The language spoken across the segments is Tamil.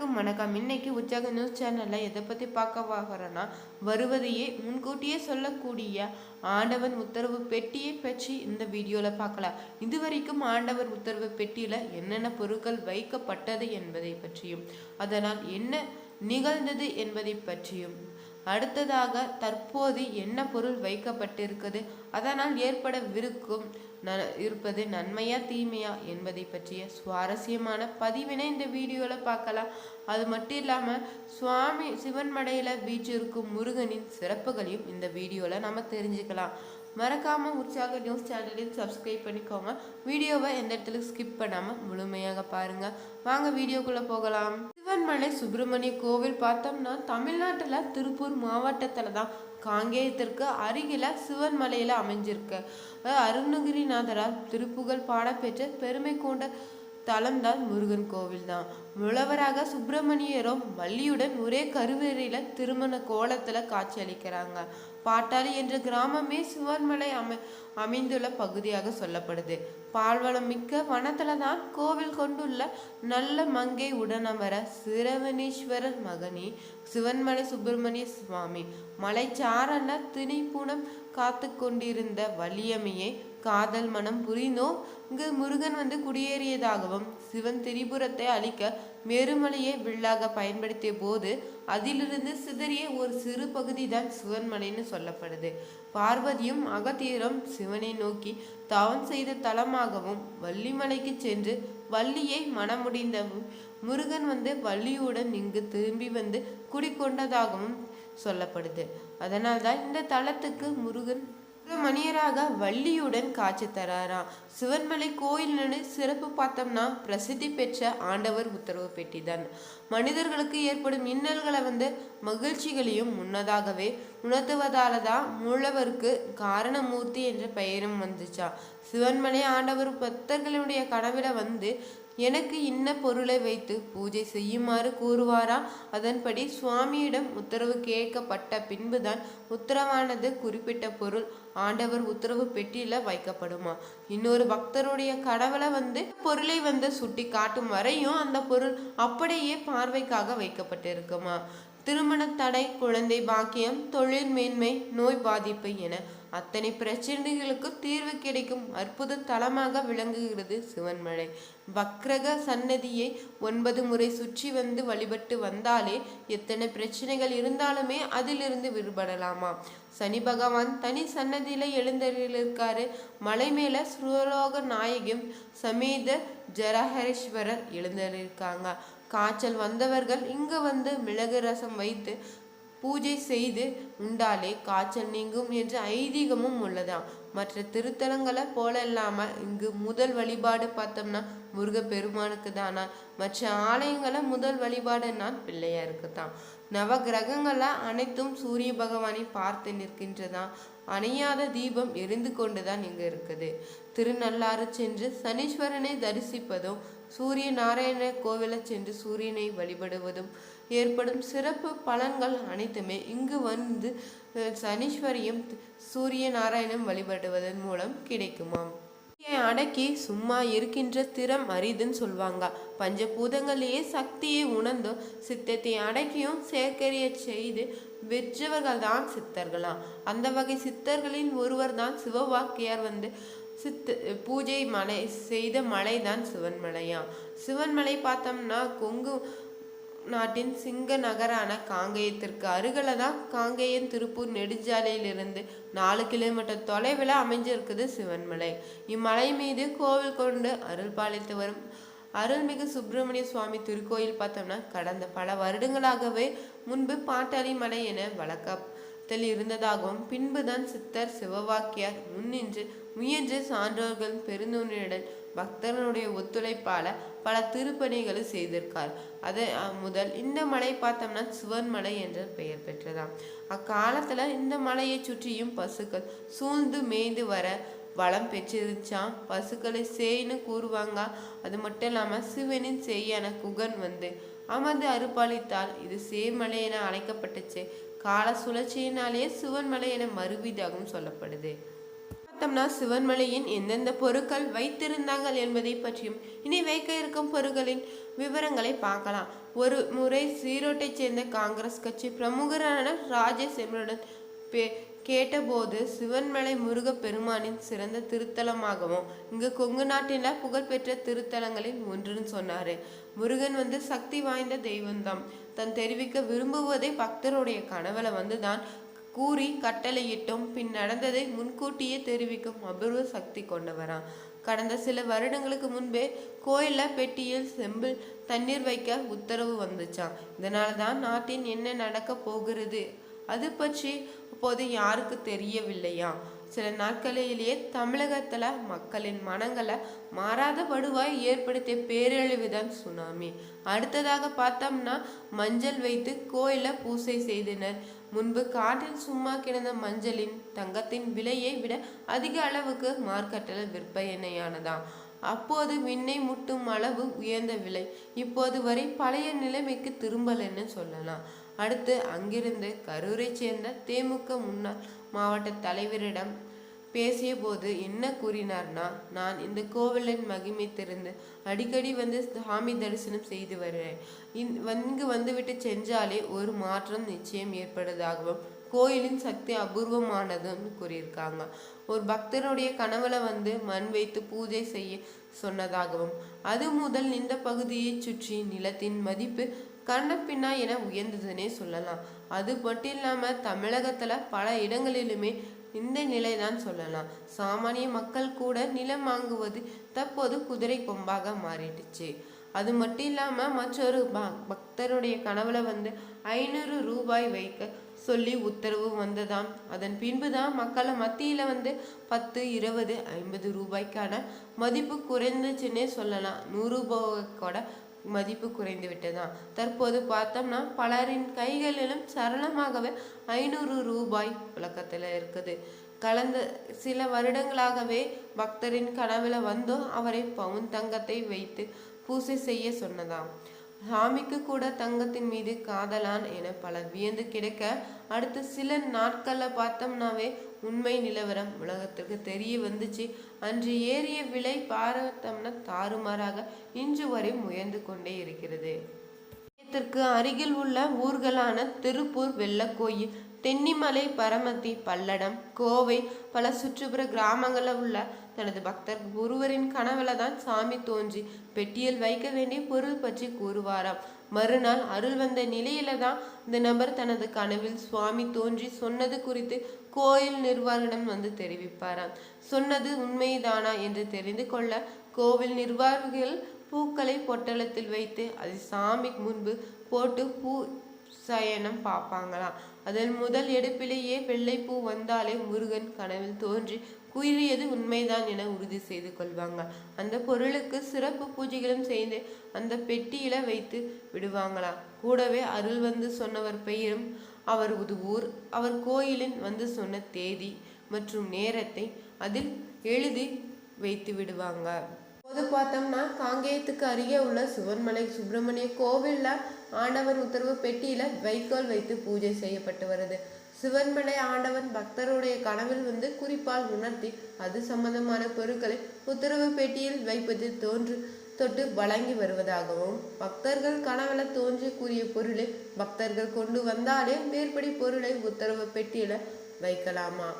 அனைவருக்கும் வணக்கம். இன்னைக்கு உற்சாக நியூஸ் சேனலில் எதை பற்றி பார்க்க போகிறோன்னா வருவதையே முன்கூட்டியே சொல்லக்கூடிய ஆண்டவன் உத்தரவு பெட்டியை பற்றி இந்த வீடியோவில் பார்க்கலாம். இதுவரைக்கும் ஆண்டவர் உத்தரவு பெட்டியில் என்னென்ன பொருட்கள் வைக்கப்பட்டது என்பதை பற்றியும் அதனால் என்ன நிகழ்ந்தது என்பதை பற்றியும் அடுத்ததாக தற்போது என்ன பொருள் வைக்கப்பட்டிருக்குது அதனால் ஏற்படவிருக்கும் ந இருப்பது நன்மையா தீமையா என்பதை பற்றிய சுவாரஸ்யமான பதிவினை இந்த வீடியோவில் பார்க்கலாம். அது மட்டும் இல்லாமல் சுவாமி சிவன் மடையில் வீற்றிருக்கும் முருகனின் சிறப்புகளையும் இந்த வீடியோவில் நம்ம தெரிஞ்சுக்கலாம். மறக்காமல் உற்சாக நியூஸ் சேனலையும் சப்ஸ்கிரைப் பண்ணிக்கோங்க. வீடியோவை எந்த இடத்துல ஸ்கிப் பண்ணாமல் முழுமையாக பாருங்கள் வாங்க வீடியோக்குள்ளே போகலாம். சிவன்மலை சுப்பிரமணிய கோவில் பார்த்தோம்னா தமிழ்நாட்டில் திருப்பூர் மாவட்டத்தில் தான். காங்கேயத்திற்கு அருகில சிவன் மலையில் அமைஞ்சிருக்கு அருணகிரிநாதரால் திருப்புகழ் பாடப்பெற்ற பெருமை கொண்ட தலம்தான் முருகன் கோவில் தான் முழவராக சுப்பிரமணியரும் வள்ளியுடன் ஒரே கருவேறையில திருமண கோலத்துல காட்சியளிக்கிறாங்க. பாட்டாளி என்ற கிராமமே சிவன்மலை அமை அமைந்துள்ள பகுதியாக சொல்லப்படுது. பால்வளம் மிக்க வனத்துல தான் கோவில் கொண்டுள்ள நல்ல மங்கை உடனமர சிரவணீஸ்வரர் மகனி சிவன்மலை சுப்பிரமணிய சுவாமி. மலைச்சாரல திணிப்புணம் காத்து கொண்டிருந்த வலியமையை காதல் மனம் புரிந்தோ? இங்கு முருகன் வந்து குடியேறியதாகவும் சிவன் திரிபுரத்தை அழிக்க மேருமலையை வில்லாக பயன்படுத்திய போது அதிலிருந்து சிதறிய ஒரு சிறு பகுதி தான் சிவன்மலைன்னு சொல்லப்படுது. பார்வதியும் அகத்தீரம் சிவனை நோக்கி தவம் செய்த தலமாகவும் வள்ளிமலைக்கு சென்று வள்ளியை மனமுடிந்தவும் முருகன் வந்து வள்ளியுடன் இங்கு திரும்பி வந்து குடிக்கொண்டதாகவும் சொல்லப்படுது. அதனால்தான் இந்த தலத்துக்கு முருகன் மணியராக வள்ளியுடன் காட்சி தராராம். சிவன்மலை கோயில்னு சிறப்பு பார்த்தோம்னா பிரசித்தி பெற்ற ஆண்டவர் உத்தரவு பெட்டிதான். மனிதர்களுக்கு ஏற்படும் இன்னல்களை வந்து மகிழ்ச்சிகளையும் முன்னதாகவே உணர்த்துவதால தான் மூலவருக்கு காரணமூர்த்தி என்ற பெயரும் வந்துச்சா. சிவன்மலை ஆண்டவர் பக்தர்களுடைய கனவில வந்து எனக்கு இன்ன பொருளை வைத்து பூஜை செய்யுமாறு கூறுவாரா? அதன்படி சுவாமியிடம் உத்தரவு கேட்கப்பட்ட பின்புதான் உத்தரவானது குறிப்பிட்ட பொருள் ஆண்டவர் உத்தரவு பெட்டியில வைக்கப்படுமா? இன்னொரு பக்தருடைய கடவுளை வந்து பொருளை வந்து சுட்டி காட்டும் வரையும் அந்த பொருள் அப்படியே பார்வைக்காக வைக்கப்பட்டிருக்குமா? திருமண தடை குழந்தை பாக்கியம் தொழில் மேன்மை நோய் பாதிப்பு என அத்தனை பிரச்சனைகளுக்கு தீர்வு கிடைக்கும் அற்புத தலமாக விளங்குகிறது சிவன்மலை. வக்ரக சன்னதியை ஒன்பது முறை சுற்றி வந்து வழிபட்டு வந்தாலே எத்தனை பிரச்சனைகள் இருந்தாலுமே அதிலிருந்து விடுபடலாமா சனி பகவான் தனி சன்னதியில எழுந்தருளிருக்காரு மலை மேல சுரலோக நாயகம் சமேத ஜரஹரீஸ்வரர் எழுந்தருளிருக்காங்க காய்ச்சல் வந்தவர்கள் இங்கு வந்து மிளகு ரசம் வைத்து பூஜை செய்து உண்டாலே காய்ச்சல் நீங்கும் என்ற ஐதீகமும் உள்ளதாம். மற்ற திருத்தலங்களை போல இல்லாம இங்கு முதல் வழிபாடு பார்த்தோம்னா முருகப்பெருமானுக்கு தானா? மற்ற ஆலயங்களை முதல் வழிபாடுன்னா பிள்ளையாருக்கு தான் நவ கிரகங்களை அனைத்தும் சூரிய பகவானை பார்த்து நிற்கின்றதா? அணையாத தீபம் எரிந்து கொண்டுதான் இங்கு இருக்குது. திருநள்ளாறு சென்று சனீஸ்வரனை தரிசிப்பதும் சூரிய நாராயண கோவிலை சென்று சூரியனை வழிபடுவதும் ஏற்படும் சிறப்பு பலன்கள் அனைத்துமே இங்கு வந்து சனீஸ்வரியும் சூரிய நாராயணம் வழிபடுவதன் மூலம் கிடைக்குமாம். அடக்கி சும்மா இருக்கின்ற திறம் அரிதுன்னு சொல்லுவாங்க பஞ்சபூதங்களிலேயே சக்தியை உணர்ந்தும் சித்தத்தை அடக்கியும் சேர்க்கறிய செய்து வெற்றவர்கள் தான் சித்தர்களாம் அந்த வகை சித்தர்களின் ஒருவர் தான் சிவவாக்கியார் வந்து சித்து பூஜை மலை செய்த மலை தான் சிவன்மலையாம் சிவன்மலை பார்த்தோம்னா கொங்கு நாட்டின் சிங்க நகரான காங்கேயத்திற்கு அருகில் தான் காங்கேயம் திருப்பூர் நெடுஞ்சாலையிலிருந்து நாலு கிலோமீட்டர் தொலைவில் அமைஞ்சிருக்குது சிவன்மலை. இம்மலை மீது கோவில் கொண்டு அருள் பாலித்து வரும் அருள்மிகு சுப்பிரமணிய சுவாமி திருக்கோயில் பார்த்தோம்னா கடந்த பல வருடங்களாகவே முன்பு பாட்டாளி மலை என வழக்கத்தில் இருந்ததாகவும் பின்புதான் சித்தர் சிவவாக்கியார் முன்னின்று முயன்று சான்றோர்கள் பெருந்தொன்னுடன் பக்தர்களுடைய ஒத்துழைப்பால பல திருப்பணிகளை செய்திருக்கார். அது முதல் இந்த மலை பார்த்தோம்னா சிவன்மலை என்ற பெயர் பெற்றதாம். அக்காலத்துல இந்த மலையை சுற்றியும் பசுக்கள் சூழ்ந்து மேய்ந்து வர வளம் பெற்றிருச்சான் பசுக்களை சேய்னு கூறுவாங்க. அது மட்டும் இல்லாம சிவனின் செய்யான குகன் வந்து அமர்ந்து அறுப்பாளித்தால் இது சேமலை என அழைக்கப்பட்டுச்சு. கால சுழற்சியினாலேயே சிவன்மலை என மறுவிதாகவும் சொல்லப்படுது. பார்த்தோம்னா சிவன்மலையின் எந்தெந்த பொருட்கள் வைத்திருந்தாங்கள் என்பதை பற்றியும் இனி வைக்க இருக்கும் பொருட்களின் விவரங்களை பார்க்கலாம். ஒரு முறை சீரோட்டைச் சேர்ந்த காங்கிரஸ் கட்சி பிரமுகரான ராஜேஷ் என்பவருடன் பே கேட்டபோது சிவன்மலை முருகப் பெருமானின் சிறந்த திருத்தலமாகவும் இங்கு கொங்கு நாட்டில புகழ்பெற்ற திருத்தலங்களில் ஒன்றுன்னு சொன்னாரு. முருகன் வந்து சக்தி வாய்ந்த தெய்வம்தான். தன் தெரிவிக்க விரும்புவதை பக்தருடைய கனவுல வந்து தான் கூறி கட்டளையிட்டும். பின் நடந்ததை முன்கூட்டியே தெரிவிக்கும் அபூர்வ சக்தி கொண்டவராம். கடந்த சில வருடங்களுக்கு முன்பே கோயில்ல பெட்டியில் செம்பில் தண்ணீர் வைக்க உத்தரவு வந்துச்சான் இதனால தான் நாட்டின் என்ன நடக்க போகிறது? அது பற்றி அப்போது யாருக்கு தெரியவில்லையா சில நாட்களிலேயே தமிழகத்துல மக்களின் மனங்களை மாறாத படுவாய் ஏற்படுத்திய பேரழிவுதான் சுனாமி. அடுத்ததாக பார்த்தோம்னா மஞ்சள் வைத்து கோயில பூசை செய்தனர். முன்பு காட்டில் சும்மா கிடந்த மஞ்சளின் தங்கத்தின் விலையை விட அதிக அளவுக்கு மார்க்கெட்டில் விற்பனையானதாம் அப்போது விண்ணை முட்டும் அளவு உயர்ந்த விலை. இப்போது வரை பழைய நிலைமைக்கு திரும்பலன்னு சொல்லலாம். அடுத்து அங்கிருந்து கரூரை சேர்ந்த தேமுக முன்னாள் மாவட்ட தலைவரிடம் பேசிய போது என்ன கூறினார்னா நான் இந்த கோவிலின் மகிமை தெரிந்து அடிக்கடி வந்து சாமி தரிசனம் செய்து வருகிறேன் இங்கு வந்துவிட்டு சென்றாலே ஒரு மாற்றம் நிச்சயம் ஏற்படுவதாகவும் கோயிலின் சக்தி அபூர்வமானதுன்னு கூறியிருக்காங்க. ஒரு பக்தருடைய கனவுல வந்து மண் வைத்து பூஜை செய்ய சொன்னதாகவும் அது முதல் இந்த பகுதியை சுற்றி நிலத்தின் மதிப்பு கண்ணப்பின்னா என உயர்ந்ததுன்னே சொல்லலாம். அது மட்டும் இல்லாம தமிழகத்துல பல இடங்களிலுமே இந்த நிலைதான் சொல்லலாம். சாமானிய மக்கள் கூட நிலம் வாங்குவது தற்போது குதிரை கொம்பாக மாறிடுச்சு. அது மட்டும் இல்லாம மற்றொரு பக்தருடைய கனவுல வந்து ஐநூறு ரூபாய் வைக்க சொல்லி உத்தரவு வந்ததாம். அதன் பின்புதான் மக்களை மத்தியில வந்து பத்து இருபது ஐம்பது ரூபாய்க்கான மதிப்பு குறைந்துச்சுன்னே சொல்லலாம். நூறு ரூபாய் கூட மதிப்பு குறைந்து விட்டதாம் தற்போது பார்த்தோம்னா பலரின் கைகளிலும் சரளமாகவே ஐநூறு ரூபாய் புழக்கத்தில் இருக்குது. கலந்த சில வருடங்களாகவே பக்தரின் கனவுல வந்தும் அவரை பவுன் தங்கத்தை வைத்து பூசை செய்ய சொன்னதாம். சாமிக்கு கூட தங்கத்தின் மீது காதலான் என பலர் வியந்து கிடைக்க அடுத்த சில நாட்கள்ல பார்த்தோம்னாவே உண்மை நிலவரம் உலகத்திற்கு தெரிய வந்துச்சு. அன்று ஏறிய விலை பார்த்தோம்னா தாறுமாறாக இன்று வரை உயர்ந்து கொண்டே இருக்கிறது. அருகில் உள்ள ஊர்களான திருப்பூர் வெள்ளக்கோயில் தென்னிமலை பரமத்தி பல்லடம் கோவை பல சுற்றுப்புற கிராமங்களில் உள்ள தனது பக்தர் ஒருவரின் கனவுல தான் சாமி தோன்றி பெட்டியில் வைக்க வேண்டிய பொருள் பற்றி கூறுவாராம். மறுநாள் அருள் வந்த நிலையில தான் இந்த நபர் தனது கனவில் சுவாமி தோன்றி சொன்னது குறித்து கோயில் நிர்வாகிடம் வந்து தெரிவிப்பாராம். சொன்னது உண்மைதானா என்று தெரிந்து கொள்ள கோவில் நிர்வாகிகள் பூக்களை பொட்டலத்தில் வைத்து அதை சாமிக்கு முன்பு போட்டு பூ சயனம் பார்ப்பாங்களாம். அதன் முதல் எடுப்பிலேயே வெள்ளைப்பூ வந்தாலே முருகன் கனவில் தோன்றி கூறியது உண்மைதான் என உறுதி செய்து கொள்வாங்க. அந்த பொருளுக்கு சிறப்பு பூஜைகளும் செய்து அந்த பெட்டியில வைத்து விடுவாங்களாம் கூடவே அருள் வந்து சொன்னவர் பெயரும் அவர் ஊர் அவர் கோயிலின் வந்து சொன்ன தேதி மற்றும் நேரத்தை அதில் எழுதி வைத்து விடுவாங்க. பொது பார்த்தோம்னா காங்கேயத்துக்கு அருகே உள்ள சிவன்மலை சுப்பிரமணிய கோவிலில் ஆண்டவர் உத்தரவு பெட்டியில வைக்கோல் வைத்து பூஜை செய்யப்பட்டு வருது. சிவன்மலை ஆண்டவன் பக்தருடைய கனவில் வந்து குறிப்பால் உணர்த்தி அது சம்பந்தமான பொருட்களை உத்தரவு பெட்டியில் வைப்பது தோன்று தொட்டு வழங்கி வருவதாகவும் பக்தர்கள் கனவுல தோன்றி கூறிய பொருளை பக்தர்கள் கொண்டு வந்தாலே மேற்படி பொருளை உத்தரவு பெட்டியில வைக்கலாமா?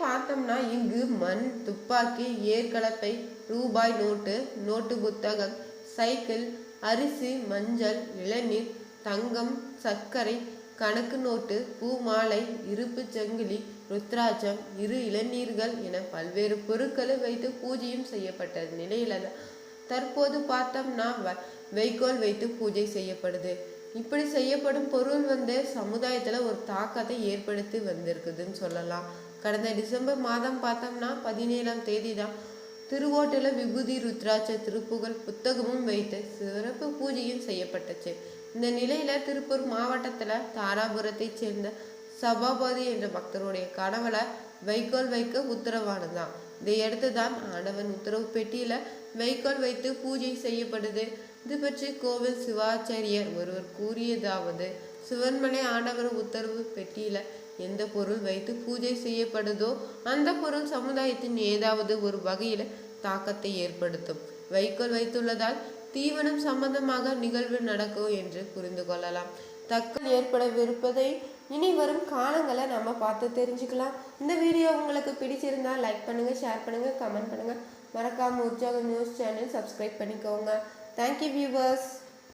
பார்த்தோம்னா இங்கு மண் துப்பாக்கி ஏற்கலப்பை ரூபாய் நோட்டு நோட்டு புத்தகம் சைக்கிள் அரிசி மஞ்சள் இளநீர் தங்கம் சர்க்கரை கணக்கு நோட்டு பூ மாலை இருப்பு சங்கிலி ருத்ராட்சம் இரு இளநீர்கள் என பல்வேறு பொருட்களை வைத்து பூஜையும் செய்யப்பட்ட நிலையில தற்போது பார்த்தோம்னா வைக்கோல் வைத்து பூஜை செய்யப்படுது. இப்படி செய்யப்படும் பொருள் வந்து சமுதாயத்தில் ஒரு தாக்கத்தை ஏற்படுத்தி வந்திருக்குதுன்னு சொல்லலாம். கடந்த டிசம்பர் மாதம் பார்த்தோம்னா பதினேழாம் தேதி தான் திருவோட்டில விபூதி ருத்ராட்ச திருப்புகழ் புத்தகமும் வைத்து சிறப்பு பூஜையும் செய்யப்பட்டுச்சு. இந்த நிலையில திருப்பூர் மாவட்டத்துல தாராபுரத்தை சேர்ந்த சபாபதி என்ற பக்தருடைய கனவுல வைக்கோல் வைக்க உத்தரவானதான் இதையடுத்து தான் ஆண்டவன் உத்தரவு பெட்டியில வைக்கோல் வைத்து பூஜை செய்யப்படுது. இது பற்றி கோவில் சிவாச்சாரியர் ஒருவர் கூறியதாவது சிவன்மலை ஆண்டவர் உத்தரவு பெட்டியில எந்த பொருள் வைத்து பூஜை செய்யப்படுதோ அந்த பொருள் சமுதாயத்தின் ஏதாவது ஒரு வகையில தாக்கத்தை ஏற்படுத்தும். வைக்கோல் வைத்துள்ளதால் தீவனம் சம்பந்தமாக நிகழ்வு நடக்கும் என்று புரிந்து கொள்ளலாம். தக்கல் ஏற்படவிருப்பதை இனி வரும் காலங்களை நம்ம பார்த்து தெரிஞ்சுக்கலாம். இந்த வீடியோ உங்களுக்கு பிடிச்சிருந்தா லைக் பண்ணுங்க ஷேர் பண்ணுங்க கமெண்ட் பண்ணுங்க. மறக்காம உற்சாக நியூஸ் சேனல் சப்ஸ்கிரைப் பண்ணிக்கோங்க. Thank you viewers